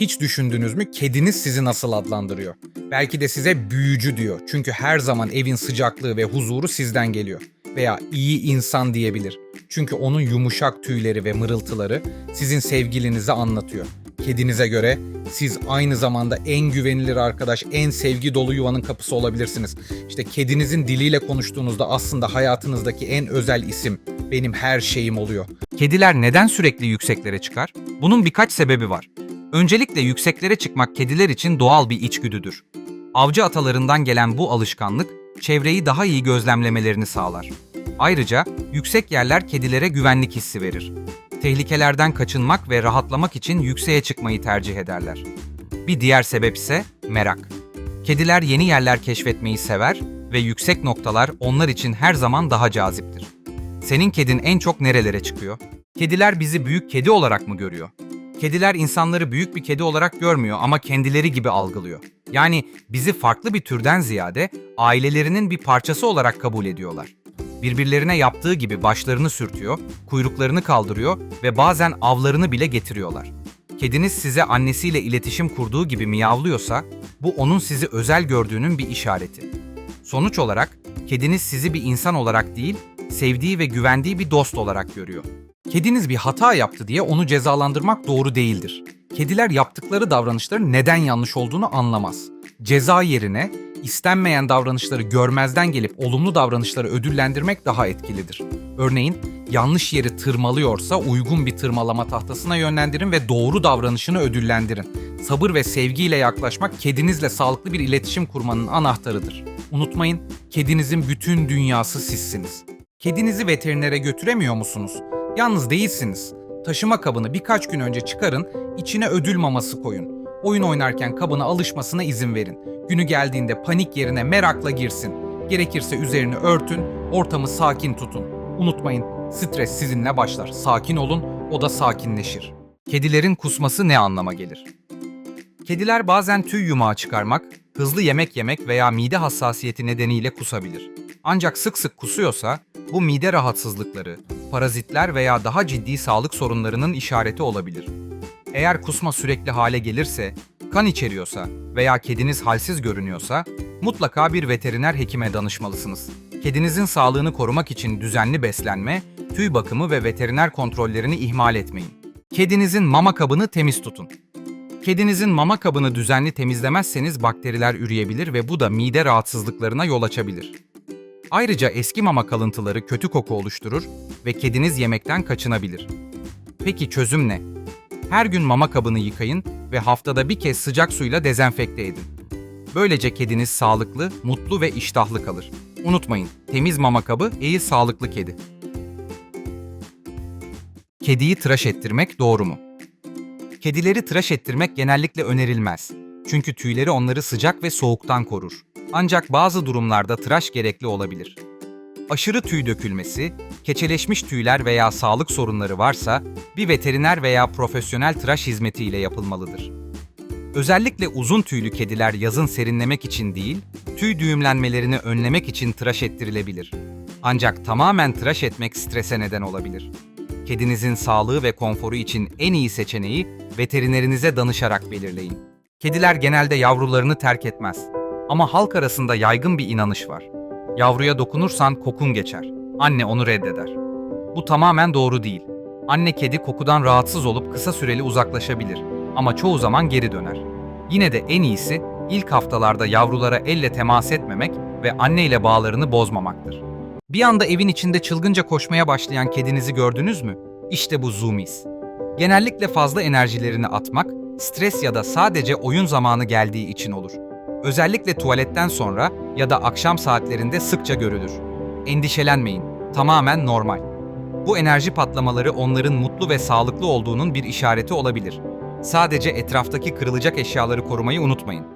Hiç düşündünüz mü kediniz sizi nasıl adlandırıyor? Belki de size büyücü diyor. Çünkü her zaman evin sıcaklığı ve huzuru sizden geliyor. Veya iyi insan diyebilir. Çünkü onun yumuşak tüyleri ve mırıltıları sizin sevgilinizi anlatıyor. Kedinize göre siz aynı zamanda en güvenilir arkadaş, en sevgi dolu yuvanın kapısı olabilirsiniz. İşte kedinizin diliyle konuştuğunuzda aslında hayatınızdaki en özel isim, benim her şeyim oluyor. Kediler neden sürekli yükseklere çıkar? Bunun birkaç sebebi var. Öncelikle yükseklere çıkmak kediler için doğal bir içgüdüdür. Avcı atalarından gelen bu alışkanlık çevreyi daha iyi gözlemlemelerini sağlar. Ayrıca yüksek yerler kedilere güvenlik hissi verir. Tehlikelerden kaçınmak ve rahatlamak için yükseğe çıkmayı tercih ederler. Bir diğer sebep ise merak. Kediler yeni yerler keşfetmeyi sever ve yüksek noktalar onlar için her zaman daha caziptir. Senin kedin en çok nerelere çıkıyor? Kediler bizi büyük kedi olarak mı görüyor? Kediler insanları büyük bir kedi olarak görmüyor ama kendileri gibi algılıyor. Yani bizi farklı bir türden ziyade ailelerinin bir parçası olarak kabul ediyorlar. Birbirlerine yaptığı gibi başlarını sürtüyor, kuyruklarını kaldırıyor ve bazen avlarını bile getiriyorlar. Kediniz size annesiyle iletişim kurduğu gibi miyavlıyorsa, bu onun sizi özel gördüğünün bir işareti. Sonuç olarak kediniz sizi bir insan olarak değil, sevdiği ve güvendiği bir dost olarak görüyor. Kediniz bir hata yaptı diye onu cezalandırmak doğru değildir. Kediler yaptıkları davranışların neden yanlış olduğunu anlamaz. Ceza yerine istenmeyen davranışları görmezden gelip olumlu davranışları ödüllendirmek daha etkilidir. Örneğin yanlış yeri tırmalıyorsa uygun bir tırmalama tahtasına yönlendirin ve doğru davranışını ödüllendirin. Sabır ve sevgiyle yaklaşmak kedinizle sağlıklı bir iletişim kurmanın anahtarıdır. Unutmayın, kedinizin bütün dünyası sizsiniz. Kedinizi veterinere götüremiyor musunuz? Yalnız değilsiniz. Taşıma kabını birkaç gün önce çıkarın, içine ödül maması koyun. Oyun oynarken kabına alışmasına izin verin. Günü geldiğinde panik yerine merakla girsin. Gerekirse üzerini örtün, ortamı sakin tutun. Unutmayın, stres sizinle başlar. Sakin olun, o da sakinleşir. Kedilerin kusması ne anlama gelir? Kediler bazen tüy yumağı çıkarmak, hızlı yemek yemek veya mide hassasiyeti nedeniyle kusabilir. Ancak sık sık kusuyorsa bu mide rahatsızlıkları, parazitler veya daha ciddi sağlık sorunlarının işareti olabilir. Eğer kusma sürekli hale gelirse, kan içeriyorsa veya kediniz halsiz görünüyorsa mutlaka bir veteriner hekime danışmalısınız. Kedinizin sağlığını korumak için düzenli beslenme, tüy bakımı ve veteriner kontrollerini ihmal etmeyin. Kedinizin mama kabını temiz tutun. Kedinizin mama kabını düzenli temizlemezseniz bakteriler üreyebilir ve bu da mide rahatsızlıklarına yol açabilir. Ayrıca eski mama kalıntıları kötü koku oluşturur ve kediniz yemekten kaçınabilir. Peki çözüm ne? Her gün mama kabını yıkayın ve haftada bir kez sıcak suyla dezenfekte edin. Böylece kediniz sağlıklı, mutlu ve iştahlı kalır. Unutmayın, temiz mama kabı iyi sağlıklı kedi. Kediyi tıraş ettirmek doğru mu? Kedileri tıraş ettirmek genellikle önerilmez. Çünkü tüyleri onları sıcak ve soğuktan korur. Ancak bazı durumlarda tıraş gerekli olabilir. Aşırı tüy dökülmesi, keçeleşmiş tüyler veya sağlık sorunları varsa bir veteriner veya profesyonel tıraş hizmeti ile yapılmalıdır. Özellikle uzun tüylü kediler yazın serinlemek için değil, tüy düğümlenmelerini önlemek için tıraş ettirilebilir. Ancak tamamen tıraş etmek strese neden olabilir. Kedinizin sağlığı ve konforu için en iyi seçeneği veterinerinize danışarak belirleyin. Kediler genelde yavrularını terk etmez. Ama halk arasında yaygın bir inanış var. Yavruya dokunursan kokun geçer. Anne onu reddeder. Bu tamamen doğru değil. Anne kedi kokudan rahatsız olup kısa süreli uzaklaşabilir ama çoğu zaman geri döner. Yine de en iyisi ilk haftalarda yavrulara elle temas etmemek ve anne ile bağlarını bozmamaktır. Bir anda evin içinde çılgınca koşmaya başlayan kedinizi gördünüz mü? İşte bu zoomies. Genellikle fazla enerjilerini atmak, stres ya da sadece oyun zamanı geldiği için olur. Özellikle tuvaletten sonra ya da akşam saatlerinde sıkça görülür. Endişelenmeyin, tamamen normal. Bu enerji patlamaları onların mutlu ve sağlıklı olduğunun bir işareti olabilir. Sadece etraftaki kırılacak eşyaları korumayı unutmayın.